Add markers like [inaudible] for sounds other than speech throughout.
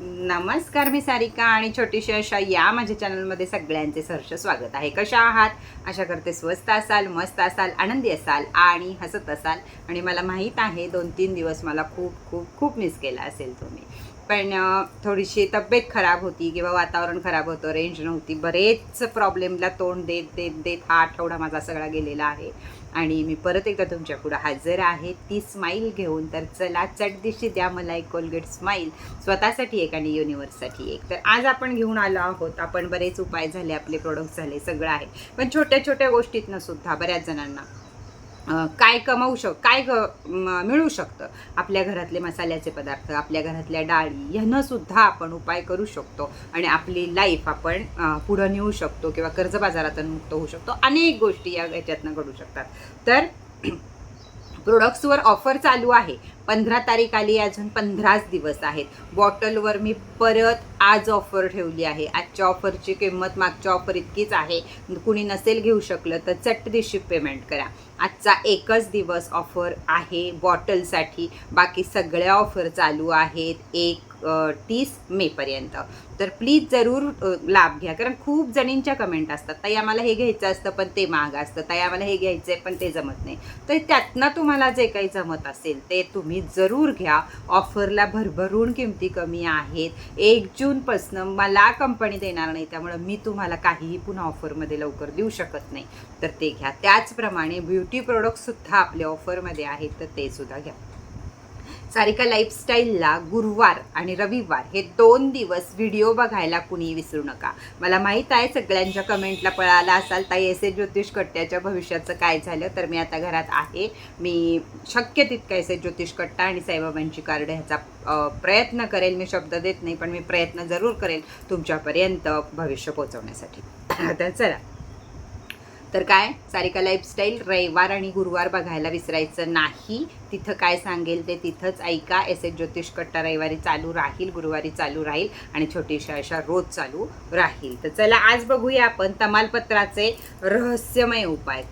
नमस्कार मी सारिका आणि छोटीशी अशा या माझ्या चॅनलमध्ये सगळ्यांचे सहर्ष स्वागत आहे. कशा आहात? अशा करते स्वस्त असाल मस्त असाल आनंदी असाल आणि हसत असाल. आणि मला माहीत आहे दोन तीन दिवस मला खूप खूप खूप मिस केला असेल तुम्ही. पण थोडीशी तब्येत खराब होती किंवा वातावरण खराब होतं रेंज नव्हती. बरेच प्रॉब्लेमला तोंड देत देत देत हा आठवडा माझा सगळा गेलेला आहे. आणि मी परत एकदा तुमच्या पुढं हजर आहे. ती स्माईल घेऊन तर चला चटदिशी द्या मला एक कोलगेट स्माईल स्वतःसाठी एक आणि युनिवर्ससाठी एक. तर आज आपण घेऊन आलो आहोत. आपण बरेच उपाय झाले आपले प्रोडक्ट झाले सगळं आहे. पण छोट्या छोट्या गोष्टीतनं सुद्धा बऱ्याच जणांना काय कमावू शक काय ग मिळू शकतं? आपल्या घरातले मसाल्याचे पदार्थ आपल्या घरातल्या डाळी ह्यानंसुद्धा आपण उपाय करू शकतो. आणि आपली लाईफ आपण पुढं नेऊ शकतो किंवा कर्ज बाजारातून मुक्त होऊ शकतो. अनेक गोष्टी या याच्यातनं घडू शकतात. तर प्रोडक्ट्सवर ऑफर चालू आहे. पंधरा तारीख आली अजून पंधराच दिवस आहेत. बॉटलवर मी परत आज ऑफर ठेवली आहे. आजच्या ऑफरची किंमत मागच्या ऑफर इतकीच आहे. कुणी नसेल घेऊ शकलं तर चट दिवशी पेमेंट करा. आजचा एकच दिवस ऑफर आहे बॉटलसाठी बाकी सगळ्या ऑफर चालू आहेत. एक तीस मेपर्यंत. तर प्लीज जरूर लाभ घ्या. कारण खूप जणींच्या कमेंट असतात ताई आम्हाला हे घ्यायचं असतं पण ते महाग असतं. ताई आम्हाला हे घ्यायचं आहे पण ते जमत नाही. तर त्यातनं तुम्हाला जे काही जमत असेल ते तुम्ही जरूर घ्या. ऑफरला भरभरून किमती कमी आहेत. एक जूनपासनं मला कंपनी देणार नाही त्यामुळं मी तुम्हाला काहीही पुन्हा ऑफरमध्ये लवकर देऊ शकत नाही. तर ते घ्या. त्याचप्रमाणे ब्युटी प्रोडक्टसुद्धा आपल्या ऑफरमध्ये आहेत तर ते सुद्धा घ्या. सारिका लाईफस्टाईलला गुरुवार आणि रविवार हे दोन दिवस व्हिडिओ बघायला कुणी विसरू नका. मला माहीत आहे सगळ्यांच्या कमेंटला पळाला असाल ताई एसे ज्योतिष कट्ट्याच्या भविष्याचं काय झालं तर मी आता घरात आहे. मी शक्य तितका एसे ज्योतिष कट्टा आणि साईबाबांची कार्ड ह्याचा प्रयत्न करेल. मी शब्द देत नाही पण मी प्रयत्न जरूर करेल तुमच्यापर्यंत भविष्य पोचवण्यासाठी [clears throat] तर चला. तर काय? सारिका लाईफस्टाईल रविवार आणि गुरुवार बघायला विसरायचं नाही. तिथं काय सांगेल ते तिथंच ऐका. एस एस ज्योतिष कट्टा रविवारी चालू राहील गुरुवारी चालू राहील आणि छोटीशा अशा रोज चालू राहील. तर चला आज बघूया आपण तमालपत्राचे रहस्यमय उपाय.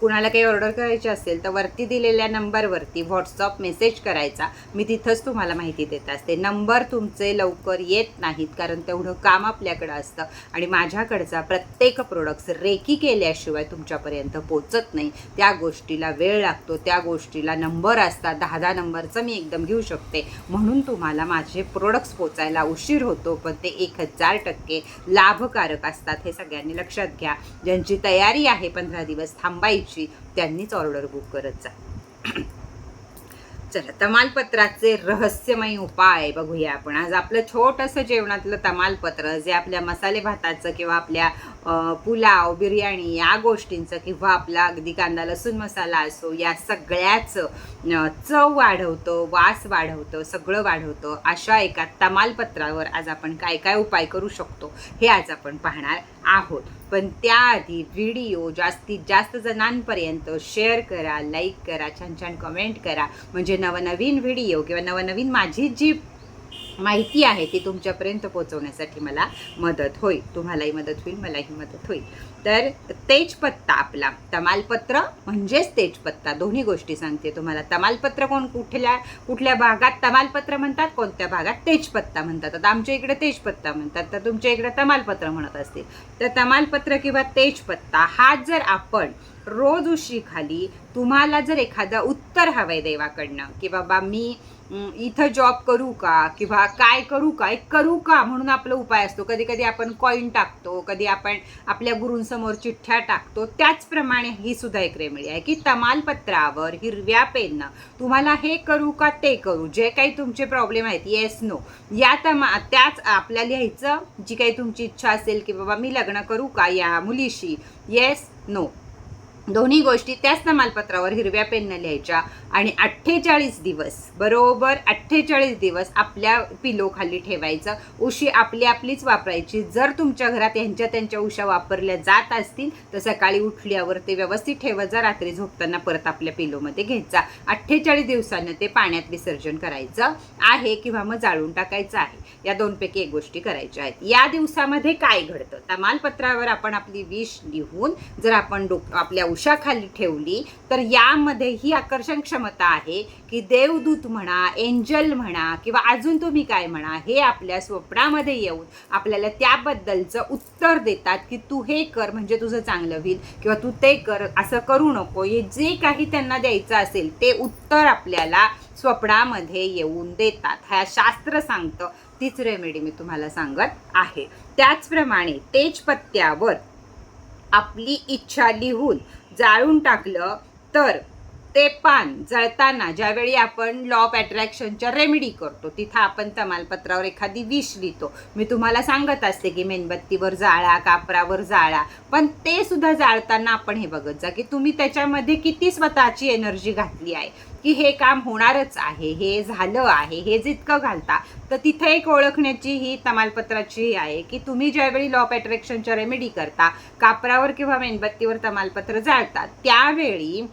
कुणाला काही ऑर्डर करायची असेल तर वरती दिलेल्या नंबरवरती व्हॉट्सअप मेसेज करायचा. मी तिथंच तुम्हाला माहिती देत असते. नंबर तुमचे लवकर येत नाहीत कारण तेवढं काम आपल्याकडं असतं आणि माझ्याकडचा प्रत्येक प्रोडक्ट्स रेकी केल्याशिवाय तुमच्यापर्यंत पोचत नाही. त्या गोष्टीला वेळ लागतो. त्या गोष्टीला नंबर असतात. दहा दहा नंबरचं मी एकदम घेऊ शकते. म्हणून तुम्हाला माझे प्रोडक्ट्स पोचायला उशीर होतो पण ते एक हजार टक्के लाभकारक असतात हे सगळ्यांनी लक्षात घ्या. ज्यांची तयारी आहे पंधरा दिवस थांबायची त्यांनीच ऑर्डर बुक करत जा. चला तमालपत्राचे रहस्यमय उपाय बघूया आपण. आज आपलं छोटंसं जेवणातलं तमालपत्र जे आपल्या मसाले भाताचं किंवा आपल्या पुलाव बिर्याणी या गोष्टींचं किंवा आपला अगदी कांदा लसूण मसाला असो या सगळ्याचं चव वाढवतं वास वाढवतं सगळं वाढवतं अशा एका तमालपत्रावर आज आपण काय काय उपाय करू शकतो हे आज आपण पाहणार आहोत. पण त्याआधी व्हिडिओ जास्तीत जास्त जणांपर्यंत शेअर करा लाईक करा छान छान कमेंट करा. म्हणजे नवनवीन व्हिडिओ किंवा नवनवीन माझी जी माहिती आहे ती तुमच्यापर्यंत पोहोचवण्यासाठी मला मदत होईल. तुम्हालाही मदत होईल मलाही मदत होईल. तर तेजपत्ता आपला तमालपत्र म्हणजेच तेजपत्ता. दोन्ही गोष्टी सांगते तुम्हाला. तमालपत्र कोण कुठल्या कुठल्या भागात तमालपत्र म्हणतात कोणत्या भागात तेजपत्ता म्हणतात. आता आमच्या इकडे तेजपत्ता म्हणतात तर तुमच्या इकडे तमालपत्र म्हणत असतील. तर तमालपत्र किंवा तेजपत्ता हा जर आपण रोज उशी खाली तुम्हाला जर एखादं उत्तर हवंय देवाकडनं की बाबा मी इथं जॉब करू का किंवा काय करू का एक करू का म्हणून आपला उपाय असतो. कधी कधी आपण कॉईन टाकतो कधी आपण आपल्या गुरूंसमोर चिठ्ठ्या टाकतो त्याचप्रमाणे ही सुद्धा एक रेमेडी आहे की तमालपत्रावर हिरव्या पेननं तुम्हाला हे करू का ते करू जे काही तुमचे प्रॉब्लेम आहेत येस नो या तमा त्याच आपल्या लिहायचं जी काही तुमची इच्छा असेल की बाबा मी लग्न करू का या मुलीशी येस नो दोन्ही गोष्टी त्याच तमालपत्रावर हिरव्या पेननं लिहायच्या. आणि अठ्ठेचाळीस दिवस बरोबर अठ्ठेचाळीस दिवस आपल्या पिलो खाली ठेवायचं. उशी आपली आपलीच वापरायची. जर तुमच्या घरात यांच्या त्यांच्या उशा वापरल्या जात असतील तर सकाळी उठल्यावर ते व्यवस्थित ठेवत जा रात्री झोपताना परत आपल्या पिलोमध्ये घ्यायचा. अठ्ठेचाळीस दिवसानं ते पाण्यात विसर्जन करायचं आहे किंवा मग जाळून टाकायचं आहे. या दोनपैकी एक गोष्टी करायच्या आहेत. या दिवसामध्ये काय घडतं? तमालपत्रावर आपण आपली विष लिहून जर आपण डोक आपल्या कवशाखाली ठेवली तर यामध्ये ही आकर्षण क्षमता आहे की देवदूत म्हणा एंजल म्हणा किंवा अजून तुम्ही काय म्हणा हे आपल्या स्वप्नामध्ये येऊन आपल्याला त्याबद्दलचं उत्तर देतात की तू हे कर म्हणजे तुझं चांगलं होईल किंवा तू ते कर असं करू नको. हे जे काही त्यांना द्यायचं असेल ते उत्तर आपल्याला स्वप्नामध्ये येऊन देतात. ह्या शास्त्र सांगतं. तीच रेमेडी मी तुम्हाला सांगत आहे. त्याचप्रमाणे तेजपत्त्यावर आपली इच्छा लिहून जाळून टाकलं तर ते पान जळताना ज्यावेळी आपण लॉ ऑफ अट्रॅक्शनच्या रेमेडी करतो तिथं आपण तमालपत्रावर एखादी विष लिहितो. मी तुम्हाला सांगत असते की मेणबत्तीवर जाळा कापरावर जाळा पण ते सुद्धा जाळताना आपण हे बघत जा की तुम्ही त्याच्यामध्ये किती स्वतःची एनर्जी घातली आहे की हे काम होणारच आहे हे झालं आहे हे जितकं घालता. तर तिथे एक ओळखण्याची ही तमालपत्राची ही आहे की तुम्ही ज्यावेळी लॉ ऑफ अट्रॅक्शनच्या रेमेडी करता कापरावर किंवा मेणबत्तीवर तमालपत्र जाळता त्यावेळी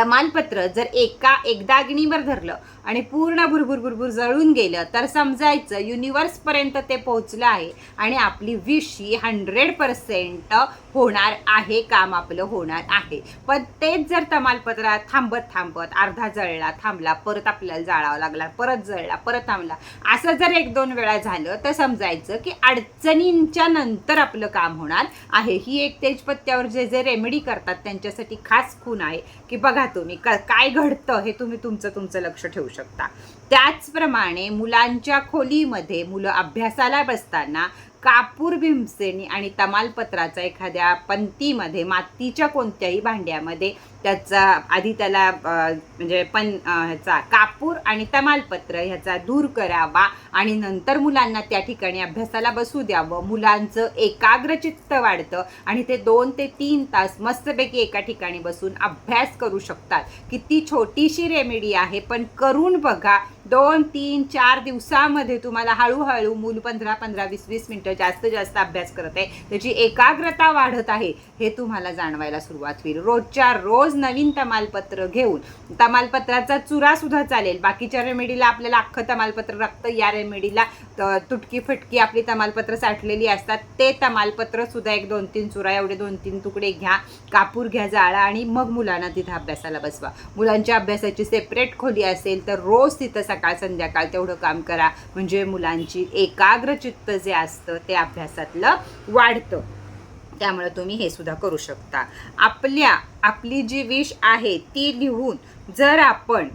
तमालपत्र जर एका एकदा अग्नीवर धरलं आणि पूर्ण भुरभुर भुरभुर जळून गेलं तर समजायचं युनिवर्सपर्यंत ते पोहोचलं आहे आणि आपली विश ही हंड्रेड पर्सेंट होणार आहे काम आपलं होणार आहे. पण तेच जर तमालपत्रात थांबत थांबत अर्धा जळला थांबला परत आपल्याला जाळावा लागला परत जळला परत थांबला असं जर एक दोन वेळा झालं तर समजायचं की अडचणींच्या नंतर आपलं काम होणार आहे. ही एक तेजपत्त्यावर जे जे रेमेडी करतात त्यांच्यासाठी खास खून आहे. की बघा तुम्ही. काय घडतं हे तुम्ही तुमचं तुमचं लक्ष ठेवू शकता. त्याचप्रमाणे मुलांच्या खोलीमध्ये मुलं अभ्यासाला बसताना कापूर भीमसेनी आणि तमालपत्राचा एखाद्या पंतीमध्ये मातीच्या कोणत्याही भांड्यामध्ये त्याचा आधी त्याला म्हणजे पण ह्याचा कापूर आणि तमालपत्र ह्याचा दूर करावा आणि नंतर मुलांना त्या ठिकाणी अभ्यासाला बसू द्यावं. मुलांचं एकाग्रचित्त वाढतं आणि ते दोन ते तीन तास मस्तपैकी एका ठिकाणी बसून अभ्यास करू शकतात. किती छोटीशी रेमेडी आहे पण करून बघा दोन तीन चार दिवसामध्ये तुम्हाला हळूहळू मूल पंधरा पंधरा वीस वीस मिनटं जास्त जास्त अभ्यास करत आहे. त्याची एकाग्रता वाढत आहे हे तुम्हाला जाणवायला सुरुवात होईल. रोजच्या रोज नवीन तमालपत्र घेऊन तमालपत्राचा चुरासुद्धा चालेल. बाकीच्या रेमेडीला आपल्याला अख्खं तमालपत्र लागतं या रेमेडीला तुटकी फटकी आपली तमालपत्र साठलेली असतात. ते तमालपत्रसुद्धा एक दोन तीन चुरा एवढे दोन तीन तुकडे घ्या कापूर घ्या जाळा आणि मग मुलांना तिथं अभ्यासाला बसवा. मुलांच्या अभ्यासाची सेपरेट खोली असेल तर रोज तिथं सकाळ संध्याकाळ तेवढं काम करा. म्हणजे मुलांची एकाग्र चित्त जे असतं ते अभ्यासातलं वाढतं. त्यामुळे तुम्ही हे सुद्धा करू शकता. आपल्या आपली जी विश आहे ती लिहून जर आपण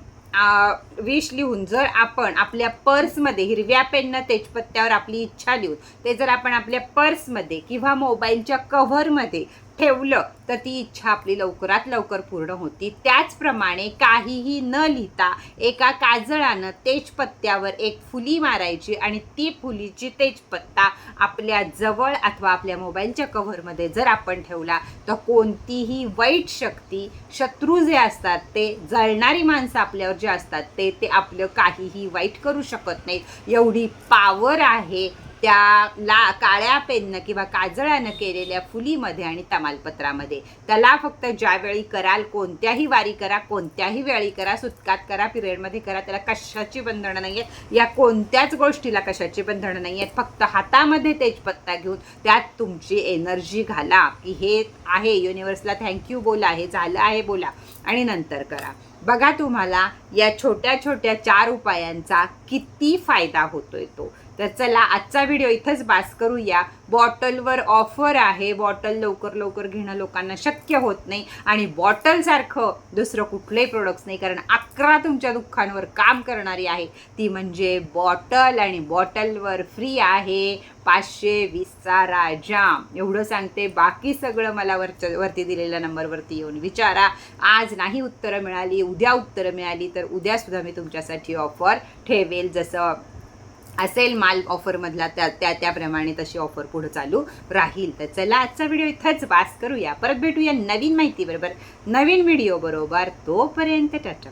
विश लिहून जर आपण आपल्या पर्समध्ये हिरव्या पेननं तेजपत्त्यावर आपली इच्छा लिहून ते जर आपण आपल्या पर्समध्ये किंवा मोबाईलच्या कव्हरमध्ये ठेवलं तर ती इच्छा आपली लवकरात लवकर पूर्ण होती. त्याचप्रमाणे काहीही न लिहिता एका काजळानं तेजपत्त्यावर एक फुली मारायची आणि ती फुलीची तेजपत्ता आपल्या जवळ अथवा आपल्या मोबाईलच्या कव्हरमध्ये जर आपण ठेवला तर कोणतीही वाईट शक्ती शत्रू जे असतात ते जळणारी माणसं आपल्यावर जे असतात ते ते आपलं काहीही वाईट करू शकत नाहीत. एवढी पावर आहे त्या ला काळ्या पेननं किंवा काजळानं केलेल्या फुलीमध्ये आणि तमालपत्रामध्ये. त्याला फक्त ज्यावेळी कराल कोणत्याही वारी करा कोणत्याही वेळी करा सुतकात करा पिरियडमध्ये करा त्याला कशाची बंधनं नाही आहेत या कोणत्याच गोष्टीला कशाची बंधनं नाही आहेत फक्त हातामध्ये तेजपत्ता घेऊन त्यात तुमची एनर्जी घाला की हे आहे युनिवर्सला थँक्यू बोला हे झालं आहे बोला आणि नंतर करा. बघा तुम्हाला या छोट्या छोट्या चार उपायांचा किती फायदा होतोय तो. तर चला आजचा व्हिडिओ इथंच बास करूया. बॉटलवर ऑफर आहे. बॉटल लवकर लवकर घेणं लोकांना शक्य होत नाही. आणि बॉटलसारखं दुसरं कुठलंही प्रोडक्ट्स नाही कारण अकरा तुमच्या दुःखांवर काम करणारी आहे. ती म्हणजे बॉटल आणि बॉटलवर फ्री आहे पाचशे वीसचा राजाम एवढं सांगते बाकी सगळं मला वरच्या वरती दिलेल्या नंबरवरती येऊन विचारा. आज नाही उत्तरं मिळाली उद्या उत्तरं मिळाली तर उद्यासुद्धा मी तुमच्यासाठी ऑफर ठेवेल जसं असेल माल ऑफरमधला त्या त्या त्याप्रमाणे तशी ऑफर पुढे चालू राहील. तर चला आजचा व्हिडिओ इथंच वास करूया. परत भेटूया नवीन माहितीबरोबर. नवीन व्हिडिओ बरोबर तोपर्यंत टाटा